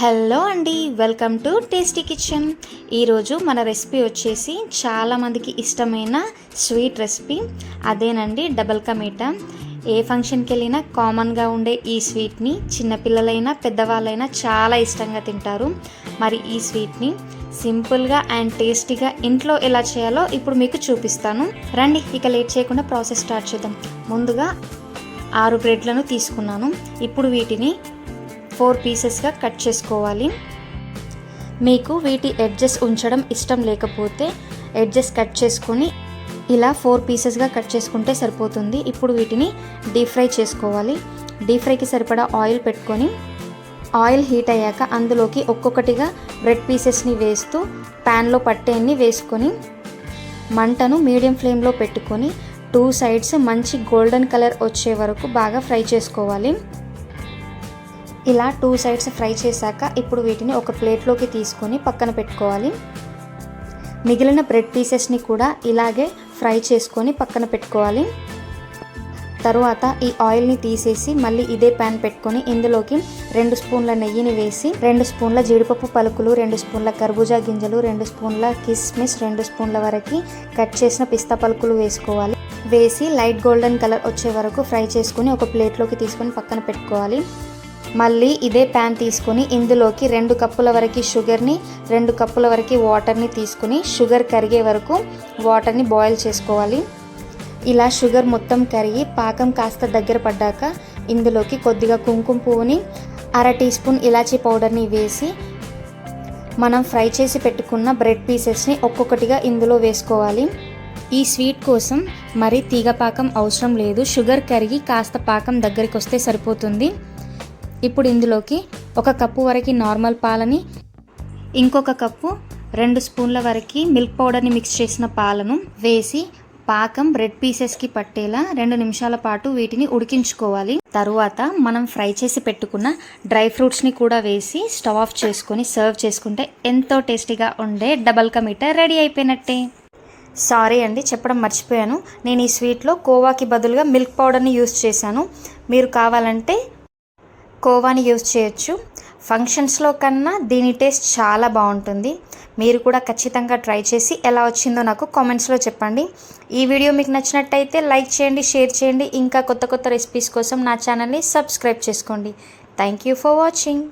Hello అండి welcome to tasty kitchen. ఈరోజు మన రెసిపీ వచ్చేసి చాలామందికి ఇష్టమైన స్వీట్ రెసిపీ. అదేనండి డబల్ కా ఏ ఫంక్షన్కి వెళ్ళినా కామన్గా ఉండే ఈ స్వీట్ని చిన్నపిల్లలైనా పెద్దవాళ్ళైనా చాలా ఇష్టంగా తింటారు. మరి ఈ స్వీట్ని సింపుల్గా అండ్ టేస్టీగా ఇంట్లో ఎలా చేయాలో ఇప్పుడు మీకు చూపిస్తాను. రండి ఇక లేట్ చేయకుండా ప్రాసెస్ స్టార్ట్ చేద్దాం. ముందుగా ఆరు బ్రెడ్లను తీసుకున్నాను. ఇప్పుడు వీటిని ఫోర్ పీసెస్గా కట్ చేసుకోవాలి. మీకు వీటి ఎడ్జెస్ ఉంచడం ఇష్టం లేకపోతే ఎడ్జెస్ కట్ చేసుకొని ఇలా ఫోర్ పీసెస్గా కట్ చేసుకుంటే సరిపోతుంది. ఇప్పుడు వీటిని డీప్ ఫ్రై చేసుకోవాలి. డీప్ ఫ్రైకి సరిపడా ఆయిల్ పెట్టుకొని ఆయిల్ హీట్ అయ్యాక అందులోకి ఒక్కొక్కటిగా బ్రెడ్ పీసెస్ని వేస్తూ ప్యాన్లో పట్టేన్ని వేసుకొని మంటను మీడియం ఫ్లేమ్లో పెట్టుకొని టూ సైడ్స్ మంచి గోల్డెన్ కలర్ వచ్చే వరకు బాగా ఫ్రై చేసుకోవాలి. ఇలా టూ సైడ్స్ ఫ్రై చేశాక ఇప్పుడు వీటిని ఒక ప్లేట్లోకి తీసుకొని పక్కన పెట్టుకోవాలి. మిగిలిన బ్రెడ్ పీసెస్ని కూడా ఇలాగే ఫ్రై చేసుకొని పక్కన పెట్టుకోవాలి. తరువాత ఈ ఆయిల్ని తీసేసి మళ్ళీ ఇదే ప్యాన్ పెట్టుకొని ఇందులోకి రెండు స్పూన్ల నెయ్యిని వేసి రెండు స్పూన్ల జీడిపప్పు పలుకులు రెండు స్పూన్ల కర్బూజా గింజలు రెండు స్పూన్ల కిస్మిస్ రెండు స్పూన్ల వరకు కట్ చేసిన పిస్తా పలుకులు వేసుకోవాలి. వేసి లైట్ గోల్డెన్ కలర్ వచ్చే వరకు ఫ్రై చేసుకుని ఒక ప్లేట్లోకి తీసుకొని పక్కన పెట్టుకోవాలి. మళ్ళీ ఇదే ప్యాన్ తీసుకొని ఇందులోకి రెండు కప్పుల వరకు షుగర్ని రెండు కప్పుల వరకు వాటర్ని తీసుకుని షుగర్ కరిగే వరకు వాటర్ని బాయిల్ చేసుకోవాలి. ఇలా షుగర్ మొత్తం కరిగి పాకం కాస్త దగ్గర పడ్డాక ఇందులోకి కొద్దిగా కుంకుమ పువ్వుని అర టీ స్పూన్ ఇలాచీ పౌడర్ని వేసి మనం ఫ్రై చేసి పెట్టుకున్న బ్రెడ్ పీసెస్ని ఒక్కొక్కటిగా ఇందులో వేసుకోవాలి. ఈ స్వీట్ కోసం మరి తీగ పాకం అవసరం లేదు. షుగర్ కరిగి కాస్త పాకం దగ్గరికి వస్తే సరిపోతుంది. ఇప్పుడు ఇందులోకి ఒక కప్పు వరకు నార్మల్ పాలని ఇంకొక కప్పు రెండు స్పూన్ల వరకు మిల్క్ పౌడర్ని మిక్స్ చేసిన పాలను వేసి పాకం బ్రెడ్ పీసెస్కి పట్టేలా రెండు నిమిషాల పాటు వీటిని ఉడికించుకోవాలి. తరువాత మనం ఫ్రై చేసి పెట్టుకున్న డ్రై ఫ్రూట్స్ని కూడా వేసి స్టవ్ ఆఫ్ చేసుకొని సర్వ్ చేసుకుంటే ఎంతో టేస్టీగా ఉండే డబల్ కా రెడీ అయిపోయినట్టే. సారీ అండి చెప్పడం మర్చిపోయాను. నేను ఈ స్వీట్లో కోవాకి బదులుగా మిల్క్ పౌడర్ని యూస్ చేశాను. మీరు కావాలంటే కోవాని యూజ్ చేయొచ్చు. ఫంక్షన్స్లో కన్నా దీని టేస్ట్ చాలా బాగుంటుంది. మీరు కూడా ఖచ్చితంగా ట్రై చేసి ఎలా వచ్చిందో నాకు కామెంట్స్లో చెప్పండి. ఈ వీడియో మీకు నచ్చినట్టయితే లైక్ చేయండి షేర్ చేయండి. ఇంకా కొత్త కొత్త రెసిపీస్ కోసం నా ఛానల్ని సబ్స్క్రైబ్ చేసుకోండి. Thank you for watching.